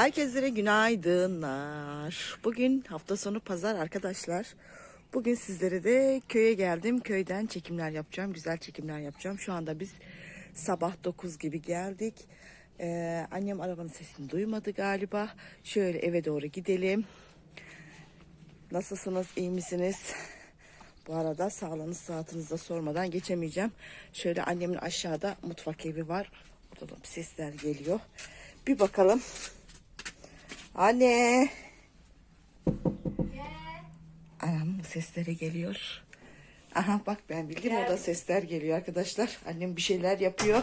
Herkese günaydınlar. Bugün hafta sonu pazar arkadaşlar. Bugün sizlere de köye geldim. Köyden çekimler yapacağım. Güzel çekimler yapacağım. Şu anda biz sabah 9 gibi geldik. Ee, annem arabanın sesini duymadı galiba. Şöyle eve doğru gidelim. Nasılsınız? iyi misiniz? Bu arada sağlığınız saatinizi sormadan geçemeyeceğim. Şöyle annemin aşağıda mutfak evi var. Orada da sesler geliyor. Bir bakalım. Anne. Anam sesleri geliyor. Aha bak ben bildim o da sesler geliyor arkadaşlar. Annem bir şeyler yapıyor.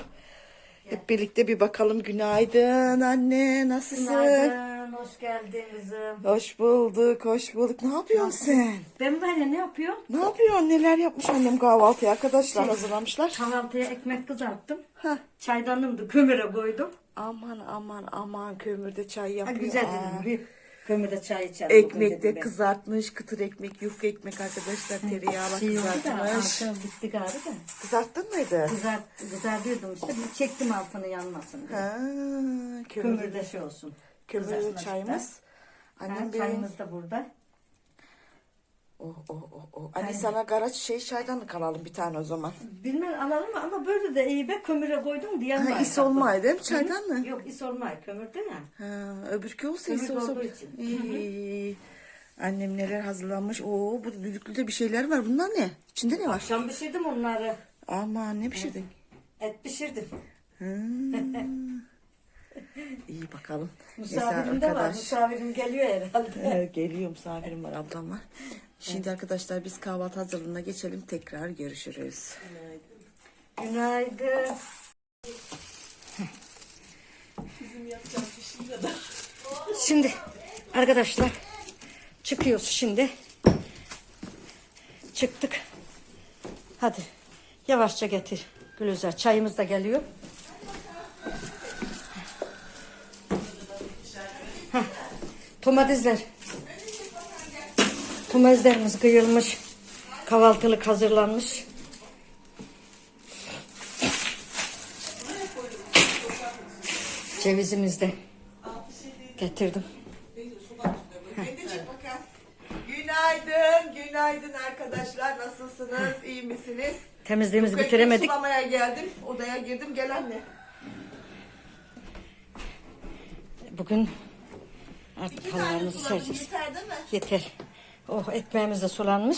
Hep birlikte bir bakalım. Günaydın anne. Nasılsın? Günaydın, hoş geldin kızım. Hoş bulduk, hoş bulduk. Ne yapıyorsun sen? Ben ya ne yapıyorum? Ne yapıyorsun? Neler yapmış annem kahvaltıya arkadaşlar hazırlamışlar. Kahvaltıya ekmek kızarttım. Heh. Çaydanımdı, kömüre koydum. Aman aman aman kömürde çay Ha, yapıyor. güzel Aa. dedim, bir kömürde çay içerim. bugün Ekmek de dedim ben. kızartmış, kıtır ekmek, yufka ekmek arkadaşlar tereyağla Şey oldu da kızartmış. altı bitti galiba da. Kızarttın mıydı? Kızart, kızartıyordum işte. Bir çektim altını yanmasın diye. Ha, kömürde, Kömürde şey olsun. kömürde çayımız. Annem benim. çayımız da burada. Oh, oh, oh, oh. Anne sana garaç şey çaydanlık alalım bir tane o zaman. Bilmem alalım mı ama böyle de iyi be kömüre koydum diye Ha, is olmayı değil mi çaydanlık? Yok is olmay kömürde ya. Ha, öbürkü olsa is olsa. olduğu için. İyi. Annem neler hazırlanmış. Oo bu düdüklüde bir şeyler var. Bunlar ne? İçinde ne var? Akşam pişirdim onları. Aman ne pişirdin? Et pişirdim. İyi bakalım. Misafirim de var. Misafirim geliyor herhalde. Evet, geliyor misafirim var ablam var. Şimdi arkadaşlar biz kahvaltı hazırlığına geçelim. Tekrar görüşürüz. Günaydın. Şimdi arkadaşlar çıkıyoruz şimdi. Çıktık. Hadi yavaşça getir Gülüzer. Çayımız da geliyor. Domatesler. Domateslerimiz kıyılmış. Kahvaltılık hazırlanmış. Cevizimiz de getirdim. Günaydın, günaydın arkadaşlar. Nasılsınız? İyi misiniz? Temizliğimizi ekmek bitiremedik. Sulamaya geldim. Odaya girdim. Gel anne. Bugün artık halılarımızı sereceğiz. Yeter değil mi? Yeter. Oh ekmeğimiz de sulanmış.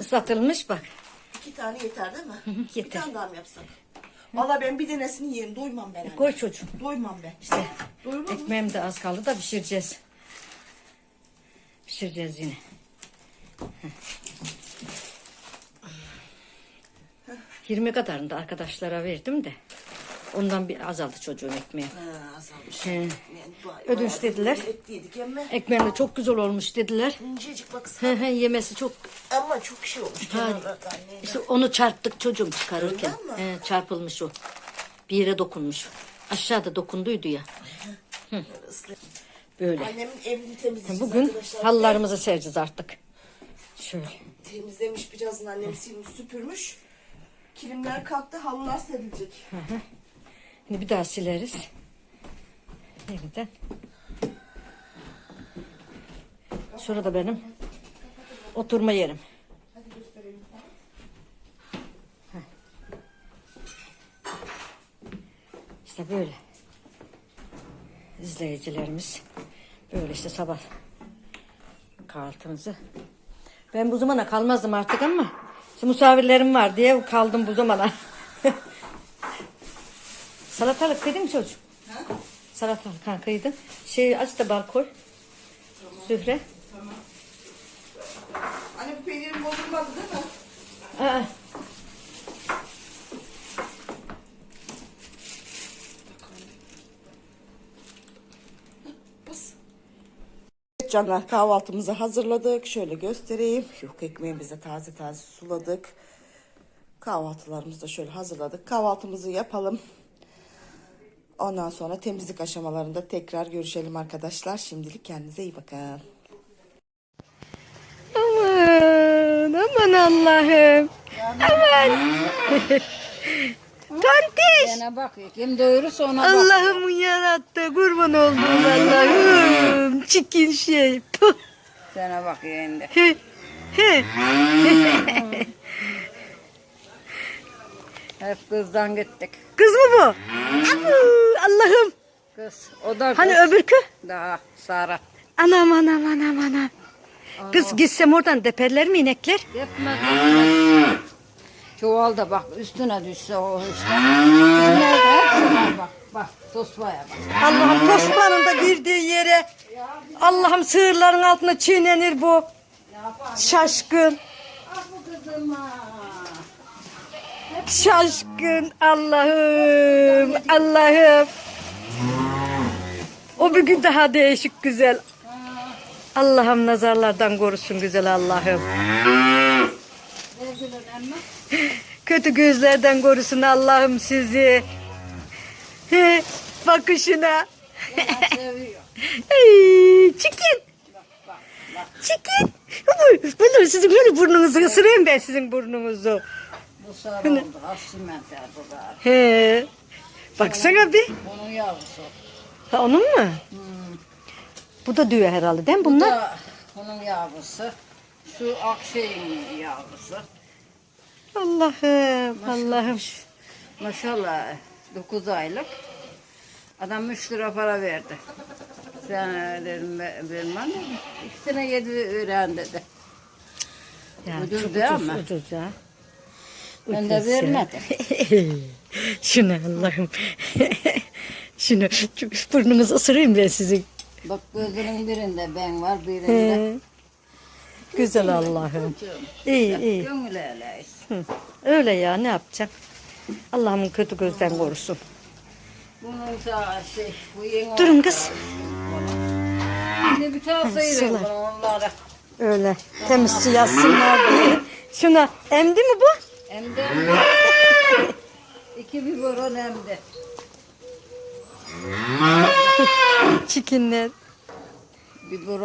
ıslatılmış bak. İki tane yeter değil mi? Bir yeter. tane daha mı yapsak? Valla ben bir denesini yerim. Doymam ben. anne. Koy çocuğum. Doymam ben. İşte Doymam mı? ekmeğim de az kaldı da pişireceğiz. Pişireceğiz yine. Heh. 20 kadarını da arkadaşlara verdim de. Ondan bir azaldı çocuğun ekmeği. Ha, azalmış. He. Yani bu- Ödünç bayağı dediler. Et yedik ama Ekmeğim de çok güzel olmuş dediler. incecik baksana. He he yemesi çok ama çok şey olmuş kenarlardan. anne. İşte onu çarptık çocuğum çıkarırken. Öyle? He, çarpılmış o. Bir yere dokunmuş. Aşağıda dokunduydu ya. Islı- Böyle. Annemin evini temizleyeceğiz Bugün arkadaşlar. halılarımızı sereceğiz artık. Şöyle. Temizlemiş birazını annem silmiş süpürmüş. Kilimler kalktı halılar serilecek. Şimdi bir daha sileriz. Yeniden. Şurada benim oturma yerim. İşte böyle. İzleyicilerimiz böyle işte sabah kahvaltımızı. Ben bu zamana kalmazdım artık ama işte misafirlerim var diye kaldım bu zamana. Salatalık kıydın mı çocuğum? Salatalık ha kıydın. Şey aç da bal koy. Zühre. Anne bu peynirin bozulmadı değil mi? Aa, canlar kahvaltımızı hazırladık. Şöyle göstereyim. Yok ekmeğimizi taze taze suladık. Kahvaltılarımızı da şöyle hazırladık. Kahvaltımızı yapalım. Ondan sonra temizlik aşamalarında tekrar görüşelim arkadaşlar. Şimdilik kendinize iyi bakın. Aman aman Allah'ım. Aman. Tontiş. Yana bak kim doyurursa ona bak. Allah'ım yarattı kurban olduğum Allah'ım. Çikin şey. Puh. Sana bak yeğende. He. He. Hep kızdan gittik. Kız mı bu? Allah'ım. Kız. O da kız. Hani öbürkü? Daha Sara. Anam anam anam anam. Kız gitsem oradan deperler mi inekler? Gitmez. Çuval da bak üstüne düşse o işte. Nerede bak. Bak tosbaya bak. Allah'ım tosmanın da girdiği yere. Allah'ım sığırların altına çiğnenir bu. Şaşkın. Ah bu kızım ha. Şaşkın Allah'ım. Allah'ım. O bir gün daha değişik güzel. Allah'ım nazarlardan korusun güzel Allah'ım. Kötü gözlerden korusun Allah'ım sizi. Bakışına. Çikin. Çikin. Bunu sizin böyle burnunuzu ısırayım ben sizin burnunuzu. Bu sarı oldu. Asimenter bu da. He. Baksana bir. Onun yavrusu. Ha, onun mu? Bu da düğü herhalde değil mi Bu bunlar? da onun yavrusu. Şu Akşehir'in yavrusu. Allah'ım, Allah'ım. Maşallah 9 aylık. Adam 3 lira para verdi. Sen dedim "Ve- vermem dedim. İkisine 7 öğren dedi. Ya, Ucuz çok değil ucuz, mi? ucuz ya. Ben de vermedim. Şunu Allah'ım. Şunu şu burnunuzu ısırayım ben sizin. Bak gözünün birinde ben var birinde. He. Güzel Allah'ım. İyi iyi. Gönül eyleyiz. Hı. Öyle ya ne yapacağım? Allah'ım kötü gözden korusun. Bunun şey bu yeni Durun kız. Şimdi bir tane sayırım bunu onlara. Öyle temizçi yazsınlar diye. Şuna emdi mi bu? Hem de iki biberon hem de. Çikinler. Biberon.